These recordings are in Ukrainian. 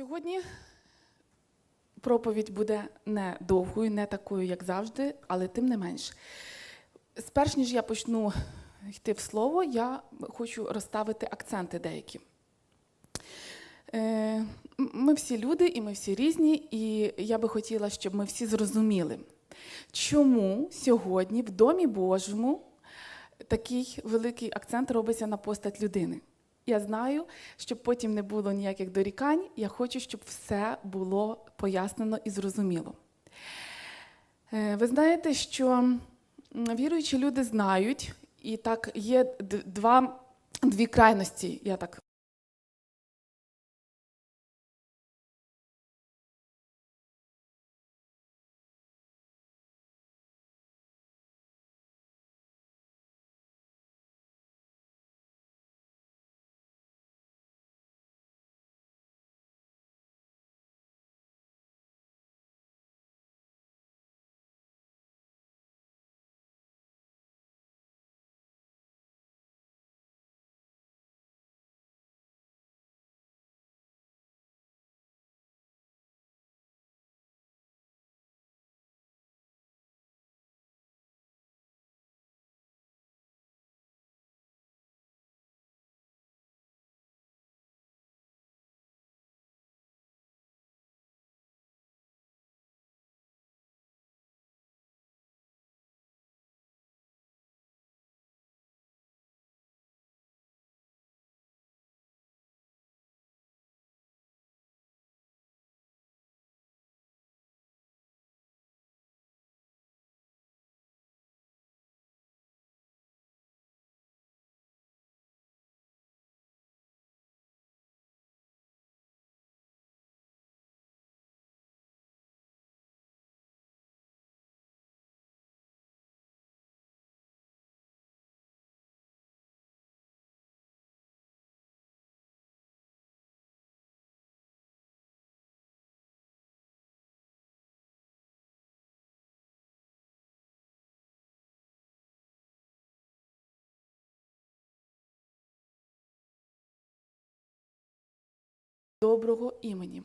Сьогодні проповідь буде не довгою, не такою, як завжди, але тим не менш. Сперш ніж я почну йти в слово, я хочу розставити акценти деякі. Е, Ми всі люди і ми всі різні, і я би хотіла, щоб ми всі зрозуміли, чому сьогодні в Домі Божому такий великий акцент робиться на постать людини. Я знаю, щоб потім не було ніяких дорікань, я хочу, щоб все було пояснено і зрозуміло. Е, Ви знаєте, що віруючі люди знають, і так є два, дві крайності, я так доброго імені.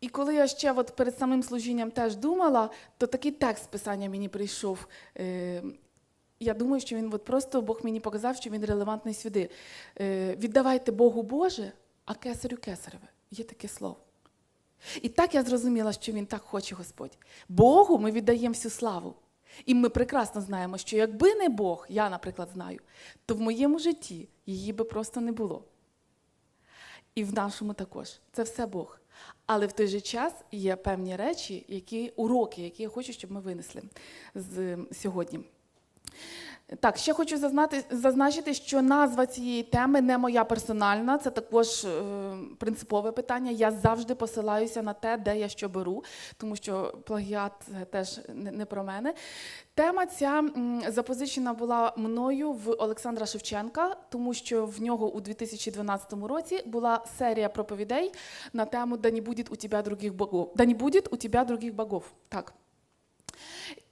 І коли я ще от перед самим служінням теж думала, то такий текст писання мені прийшов. Е, Я думаю, що він от просто Бог мені показав, що він релевантний сюди. Е, Віддавайте Богу Боже, а кесарю кесареве. Є таке слово. І так я зрозуміла, що він так хоче Господь. Богу ми віддаємо всю славу. І ми прекрасно знаємо, що якби не Бог, я, наприклад, знаю, то в моєму житті її би просто не було. І в нашому також. Це все Бог. Але в той же час є певні речі, які уроки, які я хочу, щоб ми винесли з сьогодні. Так, ще хочу зазнати, зазначити, що назва цієї теми не моя персональна, це також е, принципове питання. Я завжди посилаюся на те, де я що беру, тому що плагіат теж не, про мене. Тема ця запозичена була мною в Олександра Шевченка, тому що в нього у 2012 році була серія проповідей на тему «Да не буде у тебе других богов». «Да не буде у тебе других богов. Так.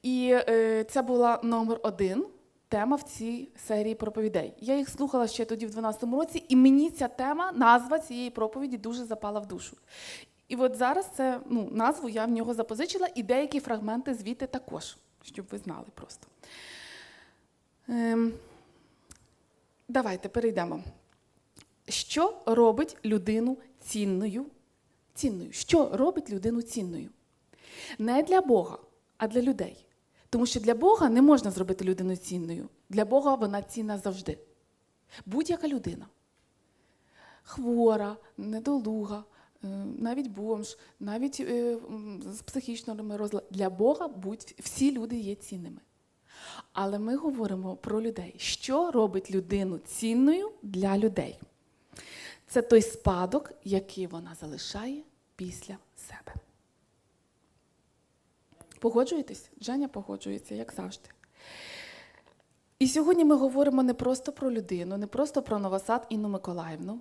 І е, це була номер один тема в цій серії проповідей. Я їх слухала ще тоді, в 12-му році, і мені ця тема, назва цієї проповіді дуже запала в душу. І от зараз це ну, назву я в нього запозичила, і деякі фрагменти звідти також, щоб ви знали просто. Ем, давайте перейдемо. Що робить людину цінною? Цінною. Що робить людину цінною? Не для Бога, а для людей. Тому що для Бога не можна зробити людину цінною. Для Бога вона цінна завжди. Будь-яка людина. Хвора, недолуга, е, навіть бомж, навіть е, з психічними розладами. Для Бога будь, всі люди є цінними. Але ми говоримо про людей. Що робить людину цінною для людей? Це той спадок, який вона залишає після себе. Погоджуєтесь? Женя погоджується, як завжди. І сьогодні ми говоримо не просто про людину, не просто про Новосад Інну Миколаївну.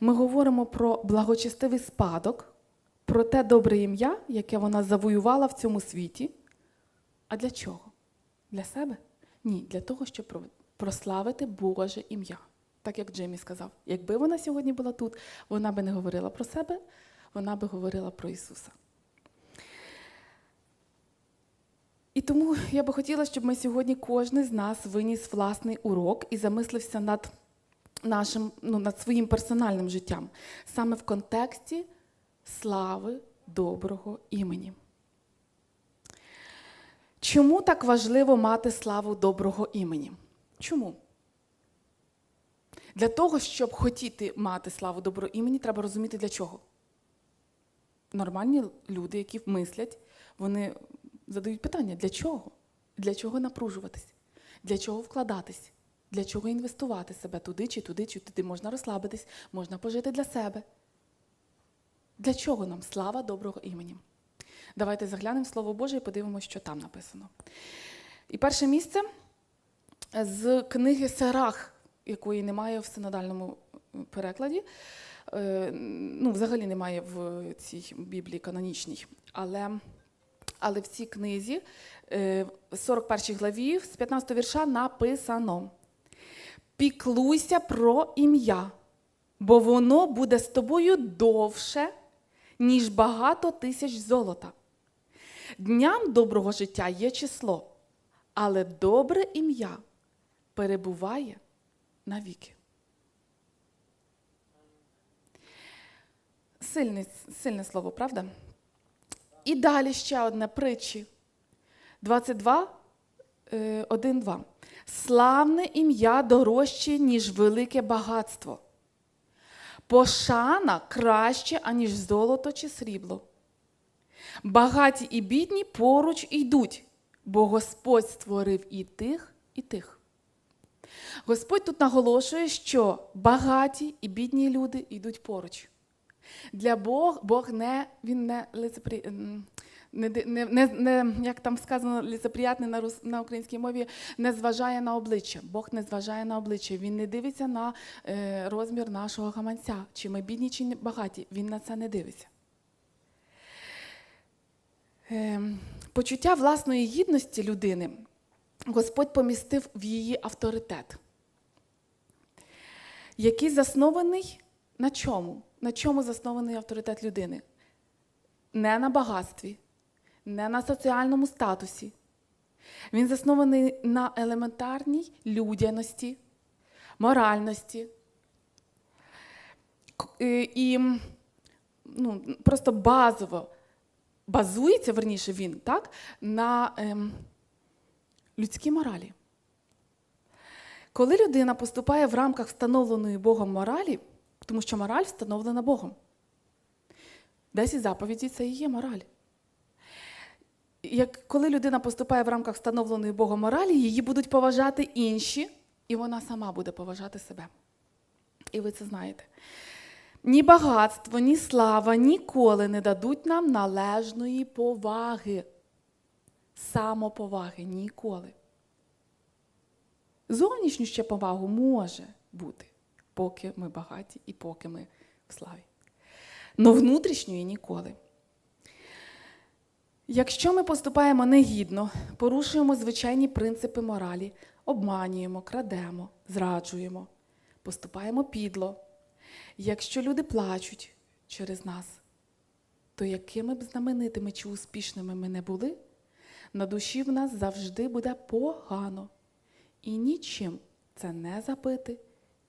Ми говоримо про благочестивий спадок, про те добре ім'я, яке вона завоювала в цьому світі. А для чого? Для себе? Ні, для того, щоб прославити Боже ім'я. Так як Джиммі сказав, якби вона сьогодні була тут, вона би не говорила про себе, вона би говорила про Ісуса. І тому я би хотіла, щоб ми сьогодні кожен з нас виніс власний урок і замислився над нашим, ну, над своїм персональним життям, саме в контексті слави доброго імені. Чому так важливо мати славу доброго імені? Чому? Для того, щоб хотіти мати славу доброго імені, треба розуміти для чого. Нормальні люди, які мислять, вони задають питання: для чого? Для чого напружуватись? Для чого вкладатись? Для чого інвестувати себе туди, чи туди, чи туди можна розслабитись, можна пожити для себе. Для чого нам слава доброго імені? Давайте заглянемо в Слово Боже і подивимося, що там написано. І перше місце з книги Серах, якої немає в синодальному перекладі. Е, Ну, взагалі немає в цій Біблії канонічній. Але, але в цій книзі, е, в 41 главі, з 15 вірша написано: Піклуйся про ім'я, бо воно буде з тобою довше, ніж багато тисяч золота. Дням доброго життя є число, але добре ім'я перебуває навіки. Сильне, сильне слово, правда? І далі ще одне притчі. 22, 1, 2. Славне ім'я дорожче, ніж велике багатство. Пошана краще, аніж золото чи срібло. Багаті і бідні поруч йдуть, бо Господь створив і тих, і тих. Господь тут наголошує, що багаті і бідні люди йдуть поруч. Для Бог, Бог не, він не лицепри... не, не, не, не, як там сказано, лицеприятний на, рус... на українській мові, не зважає на обличчя. Бог не зважає на обличчя. Він не дивиться на е, розмір нашого гаманця, чи ми бідні, чи багаті. Він на це не дивиться. Ем, Почуття власної гідності людини Господь помістив в її авторитет, який заснований на чому? На чому заснований авторитет людини? Не на багатстві, не на соціальному статусі. Він заснований на елементарній людяності, моральності. Е, І ну, просто базово базується, верніше він, так, на ем, людській моралі. Коли людина поступає в рамках встановленої Богом моралі, тому що мораль встановлена Богом. Десять заповідей це і є мораль. Як, коли людина поступає в рамках встановленої Богом моралі, її будуть поважати інші, і вона сама буде поважати себе. І ви це знаєте. Ні багатство, ні слава ніколи не дадуть нам належної поваги, самоповаги ніколи. Зовнішню ще повагу може бути, поки ми багаті і поки ми в славі. Но внутрішньої ніколи. Якщо ми поступаємо негідно, порушуємо звичайні принципи моралі, обманюємо, крадемо, зраджуємо, поступаємо підло. Якщо люди плачуть через нас, то якими б знаменитими чи успішними ми не були, на душі в нас завжди буде погано. І нічим це не запити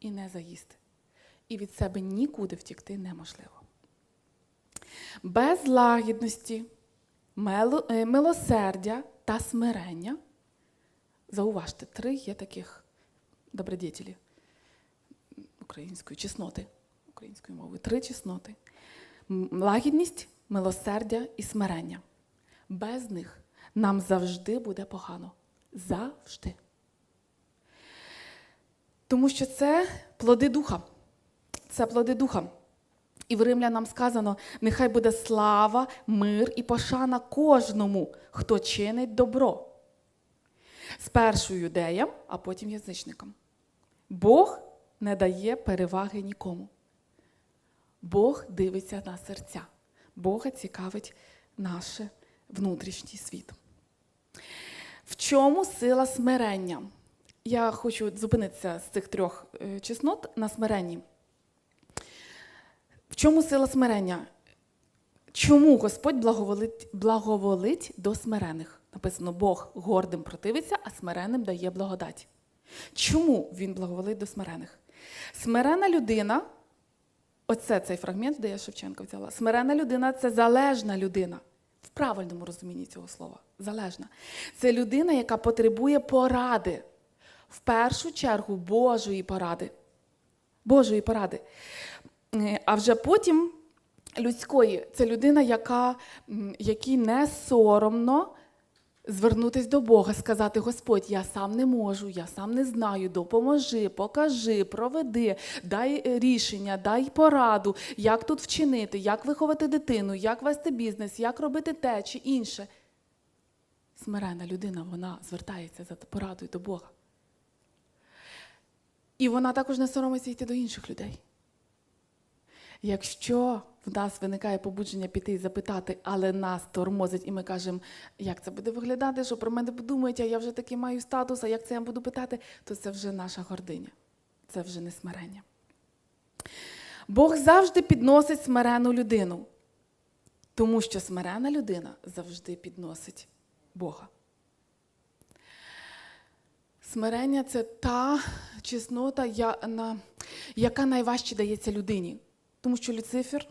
і не заїсти. І від себе нікуди втікти неможливо. Без лагідності, е, милосердя та смирення. Зауважте, три є таких добродетелі української чесноти, української мови. Три чесноти. Лагідність, милосердя і смирення. Без них нам завжди буде погано. Завжди. Тому що це плоди духа. Це плоди духа. І в римлянам сказано: нехай буде слава, мир і пошана кожному, хто чинить добро. Спершу юдеям, а потім язичникам. Бог не дає переваги нікому. Бог дивиться на серця. Бога цікавить наш внутрішній світ. В чому сила смирення? Я хочу зупинитися з цих трьох е, чеснот на смиренні. В чому сила смирення? Чому Господь благоволить, благоволить до смирених? Написано, Бог гордим противиться, а смиреним дає благодать. Чому він благоволить до смирених? Смирена людина, оце цей фрагмент, де я Шевченка взяла. Смирена людина це залежна людина. В правильному розумінні цього слова. Залежна. Це людина, яка потребує поради. В першу чергу Божої поради. Божої поради. Е, А вже потім людської це людина, яка, якій не соромно звернутися до Бога, сказати: Господь, я сам не можу, я сам не знаю, допоможи, покажи, проведи, дай е, рішення, дай пораду, як тут вчинити, як виховати дитину, як вести бізнес, як робити те чи інше. Смирена людина, вона звертається за порадою до Бога. І вона також не соромиться йти до інших людей. Якщо в нас виникає побудження піти і запитати, але нас тормозить, і ми кажемо, як це буде виглядати, що про мене подумають, а я вже таки маю статус, а як це я буду питати, то це вже наша гординя, це вже не смирення. Бог завжди підносить смирену людину, тому що смирена людина завжди підносить Бога. Смирення це та чеснота, я- на- яка найважче дається людині. Тому що Люцифер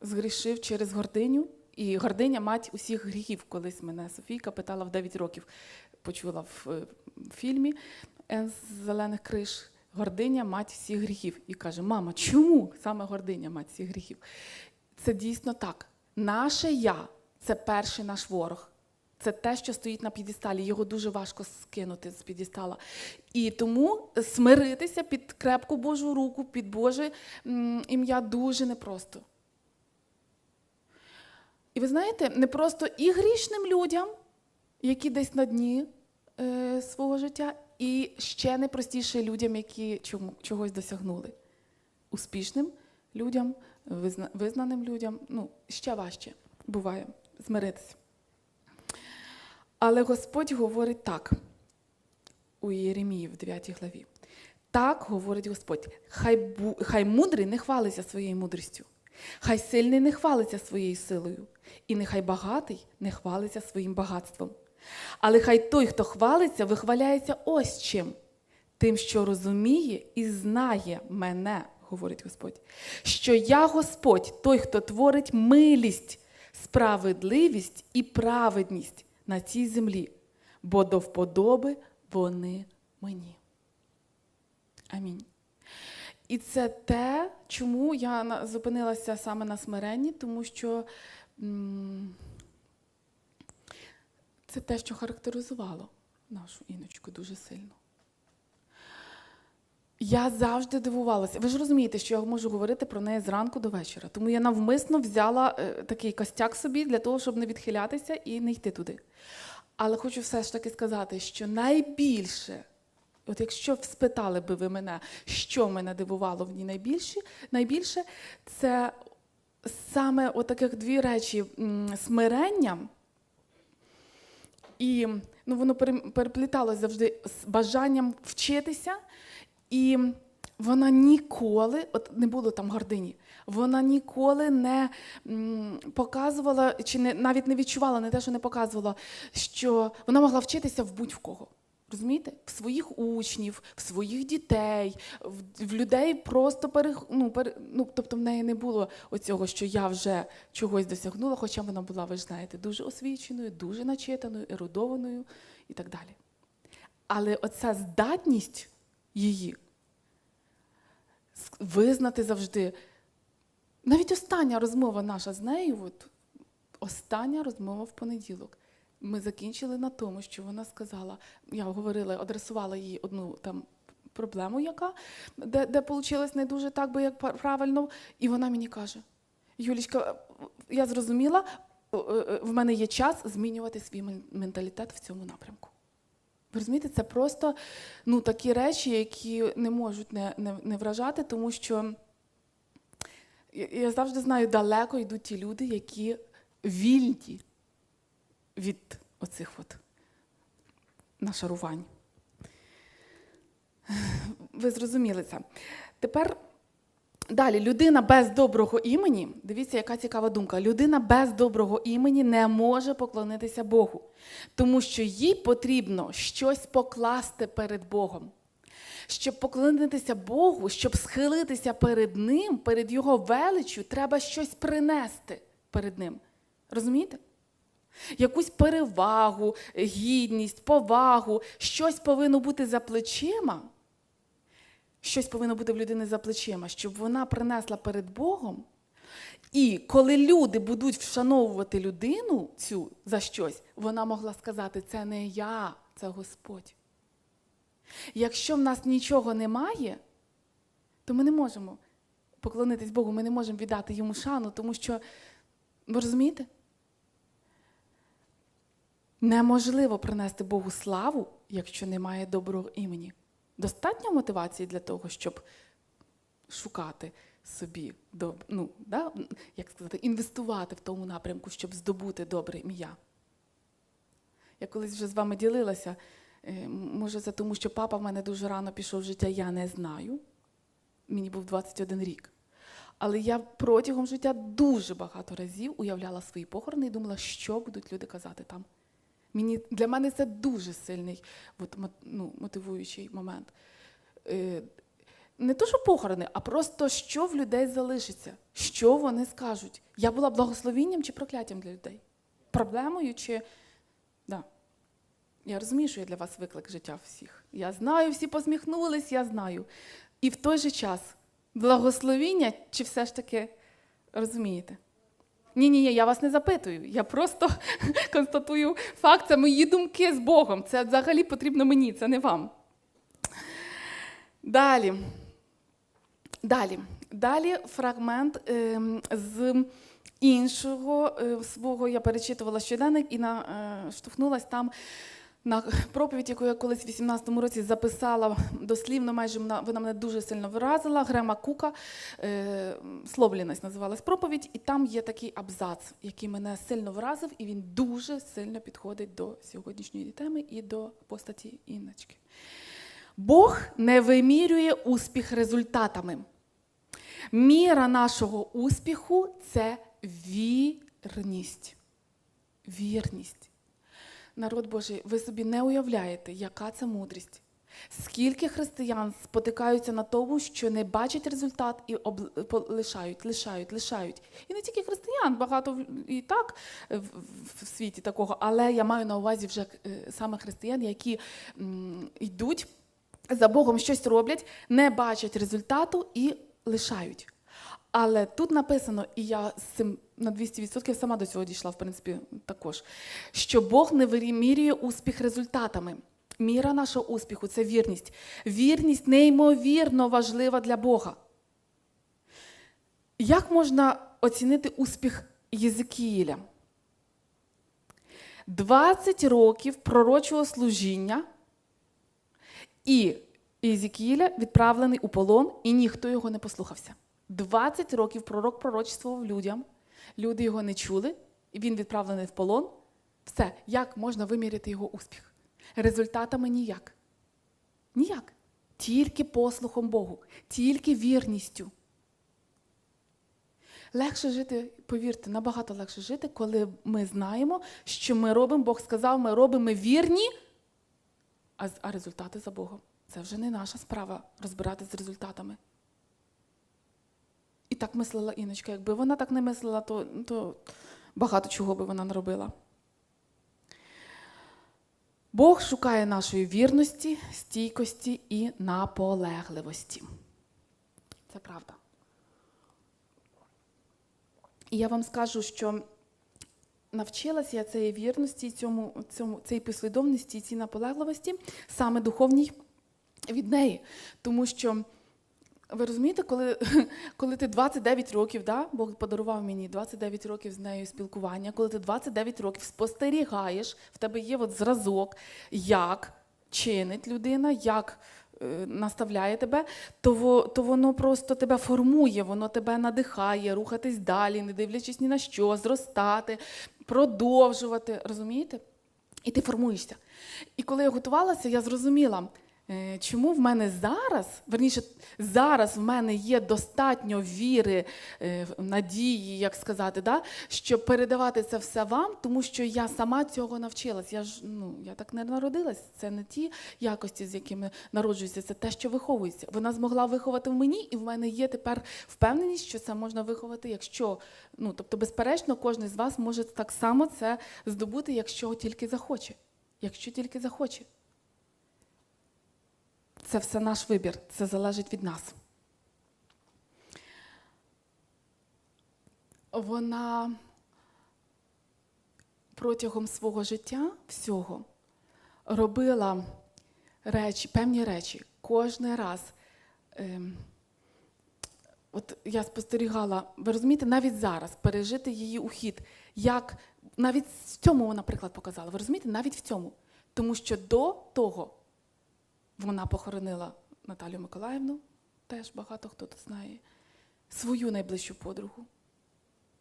згрішив через гординю, і гординя мать усіх гріхів. Колись мене Софійка питала в 9 років, почула в е, фільмі з зелених криш. Гординя мать всіх гріхів. І каже: Мама, чому саме гординя мать всіх гріхів? Це дійсно так. Наше я це перший наш ворог. Це те, що стоїть на п'єдесталі. Його дуже важко скинути з п'єдестала. І тому смиритися під крепку Божу руку, під Боже ім'я дуже непросто. І ви знаєте, не просто і грішним людям, які десь на дні е, свого життя, і ще непростіше людям, які чому, чогось досягнули. Успішним людям, визна, визнаним людям, ну, ще важче буває змиритися. Але Господь говорить так у Єремії в 9 главі. Так говорить Господь: хай, бу, хай мудрий не хвалиться своєю мудрістю, хай сильний не хвалиться своєю силою, і нехай багатий не хвалиться своїм багатством. Але хай той, хто хвалиться, вихваляється ось чим, тим, що розуміє і знає мене, говорить Господь, що я Господь, той, хто творить милість, справедливість і праведність на цій землі, бо до вподоби вони мені. Амінь. І це те, чому я зупинилася саме на смиренні, тому що це те, що характеризувало нашу іночку дуже сильно. Я завжди дивувалася. Ви ж розумієте, що я можу говорити про неї зранку до вечора. Тому я навмисно взяла е, такий костяк собі для того, щоб не відхилятися і не йти туди. Але хочу все ж таки сказати, що найбільше, от якщо спитали би ви мене, що мене дивувало в ній найбільше, найбільше це саме отаких дві речі смирення. І ну, воно перепліталось завжди з бажанням вчитися, і вона ніколи, от не було там гордині, вона ніколи не показувала, чи не, навіть не відчувала, не те, що не показувала, що вона могла вчитися в будь-в кого. Розумієте? В своїх учнів, в своїх дітей, в, в людей просто пере, ну, пере, ну, тобто в неї не було оцього, що я вже чогось досягнула, хоча вона була, ви ж знаєте, дуже освіченою, дуже начитаною, ерудованою і так далі. Але оця здатність її визнати завжди. Навіть остання розмова наша з нею, от, остання розмова в понеділок. Ми закінчили на тому, що вона сказала, я говорила, адресувала їй одну там проблему, яка, де, де вийшло не дуже так, би як правильно, і вона мені каже: Юлічка, я зрозуміла, е, е, в мене є час змінювати свій менталітет в цьому напрямку. Ви розумієте, це просто ну, такі речі, які не можуть не, не, не вражати, тому що я, я завжди знаю, далеко йдуть ті люди, які вільні від оцих от нашарувань. Ви зрозуміли це. Тепер далі, людина без доброго імені, дивіться, яка цікава думка. Людина без доброго імені не може поклонитися Богу, тому що їй потрібно щось покласти перед Богом. Щоб поклонитися Богу, щоб схилитися перед Ним, перед Його величчю, треба щось принести перед Ним. Розумієте? Якусь перевагу, гідність, повагу, щось повинно бути за плечима. Щось повинно бути в людини за плечима, щоб вона принесла перед Богом. І коли люди будуть вшановувати людину цю за щось, вона могла сказати: це не я, це Господь. Якщо в нас нічого немає, то ми не можемо поклонитись Богу, ми не можемо віддати йому шану, тому що, ви розумієте? Неможливо принести Богу славу, якщо немає доброго імені. Достатньо мотивації для того, щоб шукати собі доб... ну, да? як сказати, інвестувати в тому напрямку, щоб здобути добре ім'я. Я колись вже з вами ділилася. е, Може, це тому, що папа в мене дуже рано пішов в життя, я не знаю. Мені був 21 рік. Але я протягом життя дуже багато разів уявляла свої похорони і думала, що будуть люди казати там. Мені, для мене це дуже сильний от, ну, мотивуючий момент. Е, не то, що похорони, а просто що в людей залишиться, що вони скажуть. Я була благословінням чи прокляттям для людей? Проблемою чи. Да. Я розумію, що я для вас виклик життя всіх. Я знаю, всі посміхнулись, я знаю. І в той же час благословіння, чи все ж таки розумієте? Ні, ні, ні, я вас не запитую. Я просто констатую факт, це мої думки з Богом. Це взагалі потрібно мені, це не вам. Далі. Далі. Далі фрагмент е, з іншого е, свого я перечитувала щоденник і наштовхнулася там на проповідь, яку я колись в 18-му році записала дослівно, майже вона, мене дуже сильно вразила. Грема Кука, е, Словляність називалась проповідь, і там є такий абзац, який мене сильно вразив, і він дуже сильно підходить до сьогоднішньої теми і до постаті Інночки. Бог не вимірює успіх результатами. Міра нашого успіху це вірність. Вірність. Народ Божий, ви собі не уявляєте, яка це мудрість. Скільки християн спотикаються на тому, що не бачать результат і лишають, лишають, лишають. І не тільки християн, багато і так в, світі такого, але я маю на увазі вже е, саме християн, які йдуть за Богом щось роблять, не бачать результату і лишають. Але тут написано, і я з цим на 200% сама до цього дійшла, в принципі, також, що Бог не вимірює успіх результатами. Міра нашого успіху це вірність. Вірність неймовірно важлива для Бога. Як можна оцінити успіх Єзикіїля? 20 років пророчого служіння, і Єзикіїля відправлений у полон, і ніхто його не послухався. 20 років пророк пророчествував людям, люди його не чули, і він відправлений в полон. Все, як можна виміряти його успіх? Результатами ніяк. Ніяк. Тільки послухом Богу, тільки вірністю. Легше жити, повірте, набагато легше жити, коли ми знаємо, що ми робимо, Бог сказав, ми робимо ми вірні, а, результати за Богом. Це вже не наша справа розбиратися з результатами. Так мислила Іночка. Якби вона так не мислила, то, то багато чого би вона наробила. Бог шукає нашої вірності, стійкості і наполегливості. Це правда. І я вам скажу, що навчилася я цієї вірності, цьому, цьому, цієї послідовності, цій наполегливості, саме духовній від неї. Тому що ви розумієте, коли, коли ти 29 років, да, Бог подарував мені 29 років з нею спілкування, коли ти 29 років спостерігаєш, в тебе є от зразок, як чинить людина, як е, наставляє тебе, то, то воно просто тебе формує, воно тебе надихає, рухатись далі, не дивлячись ні на що, зростати, продовжувати. Розумієте? І ти формуєшся. І коли я готувалася, я зрозуміла, Чому в мене зараз, верніше, зараз в мене є достатньо віри, е, надії, як сказати, да, щоб передавати це все вам, тому що я сама цього навчилась. Я ж ну, я так не народилась. Це не ті якості, з якими народжуюся, це те, що виховується. Вона змогла виховати в мені, і в мене є тепер впевненість, що це можна виховати, якщо ну, тобто, безперечно, кожен з вас може так само це здобути, якщо тільки захоче. Якщо тільки захоче. Це все наш вибір, це залежить від нас. Вона протягом свого життя всього робила речі, певні речі кожен раз. Ем, от я спостерігала, ви розумієте, навіть зараз пережити її ухід, як навіть в цьому вона приклад показала. Ви розумієте, навіть в цьому. Тому що до того вона похоронила Наталію Миколаївну, теж багато хто тут знає, свою найближчу подругу.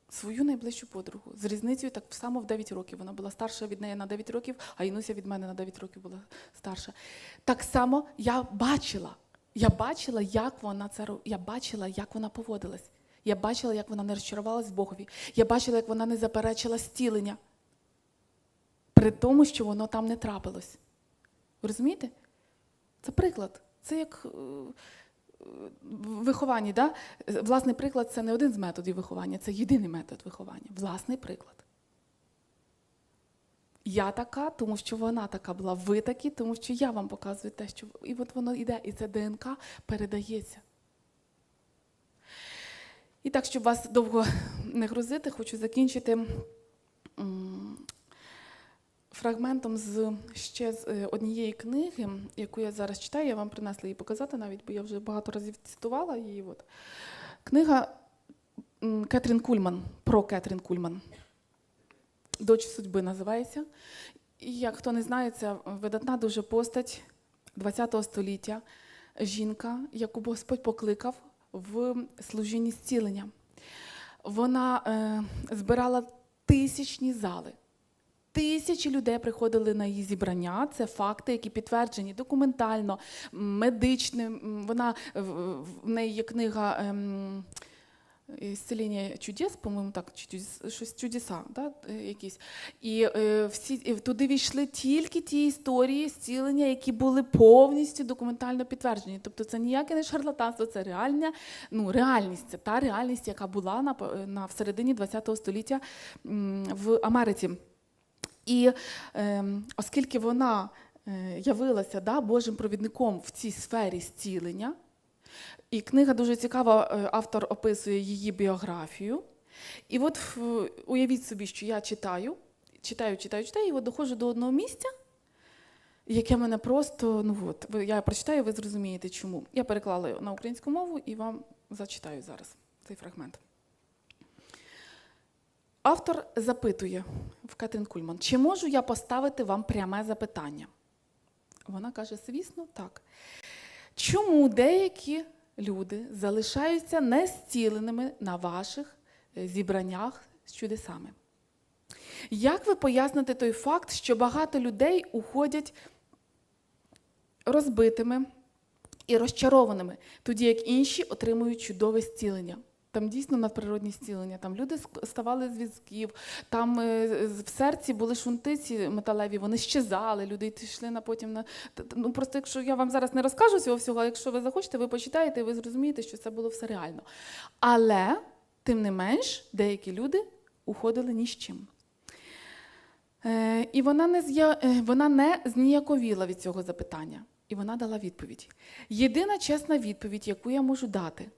Свою найближчу подругу. З різницею так само в 9 років. Вона була старша від неї на 9 років, а Інуся від мене на 9 років була старша. Так само я бачила. Я бачила, як вона це Я бачила, як вона поводилась. Я бачила, як вона не розчарувалась Богові. Я бачила, як вона не заперечила зцілення. При тому, що воно там не трапилось. Ви розумієте? Це приклад. Це як е, е. Да? Власний приклад це не один з методів виховання, це єдиний метод виховання. Власний приклад. Я така, тому що вона така була. Ви такі, тому що я вам показую те, що і от воно йде, і це ДНК передається. І так, щоб вас довго не грузити, хочу закінчити фрагментом з ще з е, однієї книги, яку я зараз читаю. Я вам принесла її показати навіть, бо я вже багато разів цитувала її. От. Книга Кетрін Кульман про Кетрін Кульман. Дочь судьби називається. І як хто не знає, це видатна дуже постать ХХ століття, жінка, яку Господь покликав в служінні зцілення. Вона е, збирала тисячні зали. Тисячі людей приходили на її зібрання. Це факти, які підтверджені документально, медичним. Вона в, неї є книга ем, «Ісцеління чудес, по-моєму, так, щось чудеса, да, е, якісь. І е, всі і туди війшли тільки ті історії зцілення, які були повністю документально підтверджені. Тобто це ніяке не шарлатанство, це реальна ну, реальність. Це та реальність, яка була на, по- на всередині ХХ століття в Америці. І ем, оскільки вона е, явилася да, Божим провідником в цій сфері зцілення, і книга дуже цікава, е, автор описує її біографію. І от уявіть собі, що я читаю, читаю, читаю, читаю, і от доходжу до одного місця, яке мене просто, ну от, я прочитаю, ви зрозумієте, чому. Я переклала на українську мову і вам зачитаю зараз цей фрагмент. Автор запитує в Катрін Кульман, чи можу я поставити вам пряме запитання? Вона каже, звісно, так. Чому деякі люди залишаються незціленими на ваших е, зібраннях з чудесами? Як ви поясните той факт, що багато людей уходять розбитими і розчарованими, тоді як інші отримують чудове зцілення? Там дійсно надприродні зцілення. Там люди ставали з візків, там е, в серці були шунтиці металеві, вони щезали, люди йшли на потім на ну просто якщо я вам зараз не розкажу цього всього, якщо ви захочете, ви почитаєте, і ви зрозумієте, що це було все реально. Але тим не менш, деякі люди уходили ні з чим. Е, і вона не, з'я... е, вона не зніяковіла від цього запитання. І вона дала відповідь. Єдина чесна відповідь, яку я можу дати,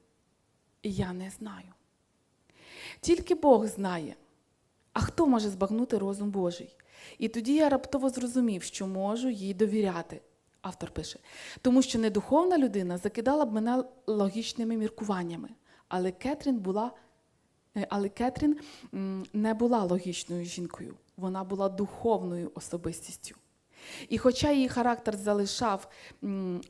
я не знаю. Тільки Бог знає. А хто може збагнути розум Божий? І тоді я раптово зрозумів, що можу їй довіряти. Автор пише, тому що недуховна людина закидала б мене логічними міркуваннями, але Кетрін була Е, Але Кетрін не була логічною жінкою, вона була духовною особистістю. І хоча її характер залишав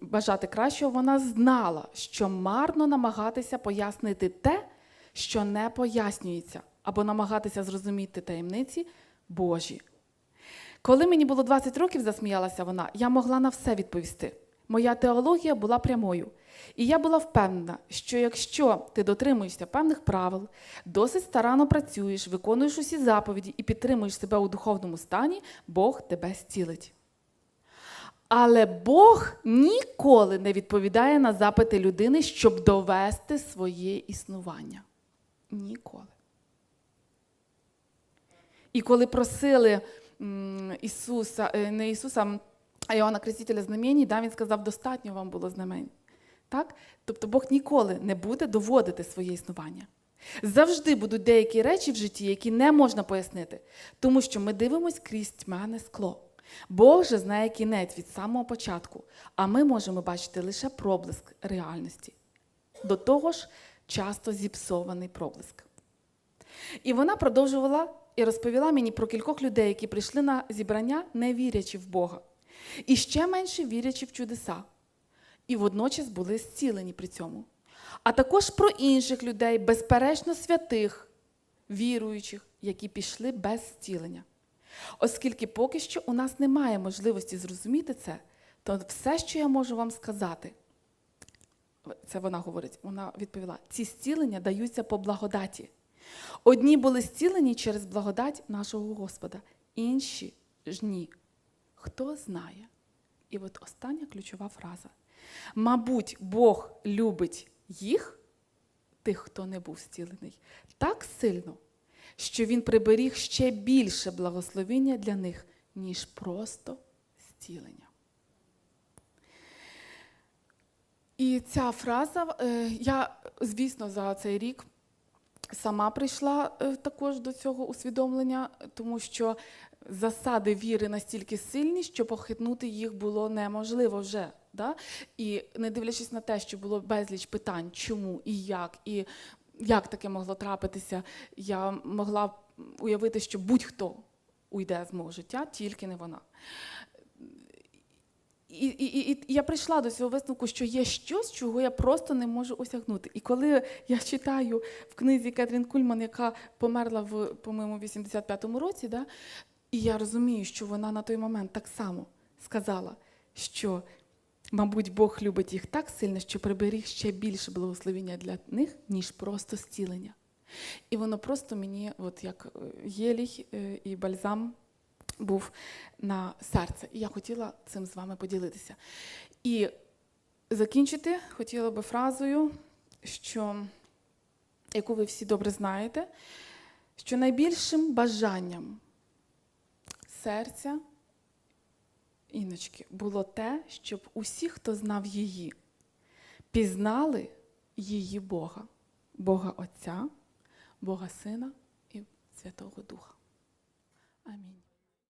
бажати кращого, вона знала, що марно намагатися пояснити те, що не пояснюється, або намагатися зрозуміти таємниці Божі. Коли мені було 20 років, засміялася вона, я могла на все відповісти. Моя теологія була прямою. І я була впевнена, що якщо ти дотримуєшся певних правил, досить старанно працюєш, виконуєш усі заповіді і підтримуєш себе у духовному стані, Бог тебе зцілить. Але Бог ніколи не відповідає на запити людини, щоб довести своє існування. Ніколи. І коли просили Ісуса, е, не Ісуса, а Іоанна Крестителя знамені, да, він сказав, достатньо вам було знамень. Так? Тобто Бог ніколи не буде доводити своє існування. Завжди будуть деякі речі в житті, які не можна пояснити, тому що ми дивимося крізь тьмяне скло. Бог же знає кінець від самого початку, а ми можемо бачити лише проблиск реальності. До того ж, часто зіпсований проблиск. І вона продовжувала і розповіла мені про кількох людей, які прийшли на зібрання, не вірячи в Бога, і ще менше вірячи в чудеса, і водночас були зцілені при цьому. А також про інших людей, безперечно святих, віруючих, які пішли без зцілення. Оскільки поки що у нас немає можливості зрозуміти це, то все, що я можу вам сказати, це вона говорить, вона відповіла: ці зцілення даються по благодаті. Одні були зцілені через благодать нашого Господа, інші ж ні. Хто знає? І от остання ключова фраза. Мабуть, Бог любить їх, тих, хто не був зцілений, так сильно, що Він приберіг ще більше благословення для них, ніж просто зцілення. І ця фраза, е, я, звісно, за цей рік сама прийшла е, також до цього усвідомлення, тому що засади віри настільки сильні, що похитнути їх було неможливо вже. Да? І не дивлячись на те, що було безліч питань, чому і як, і як таке могло трапитися, я могла уявити, що будь-хто уйде з мого життя, тільки не вона. І, і, і, я прийшла до цього висновку, що є щось, чого я просто не можу осягнути. І коли я читаю в книзі Кетрін Кульман, яка померла в, по-моєму, 85-му році, да, і я розумію, що вона на той момент так само сказала, що, мабуть, Бог любить їх так сильно, що приберіг ще більше благословення для них, ніж просто зцілення. І воно просто мені, от як е, єлій е, і бальзам був на серце. І я хотіла цим з вами поділитися. І закінчити хотіла би фразою, що, яку ви всі добре знаєте, що найбільшим бажанням серця Іночки було те, щоб усі, хто знав її, пізнали її Бога, Бога Отця, Бога Сина і Святого Духа. Амінь.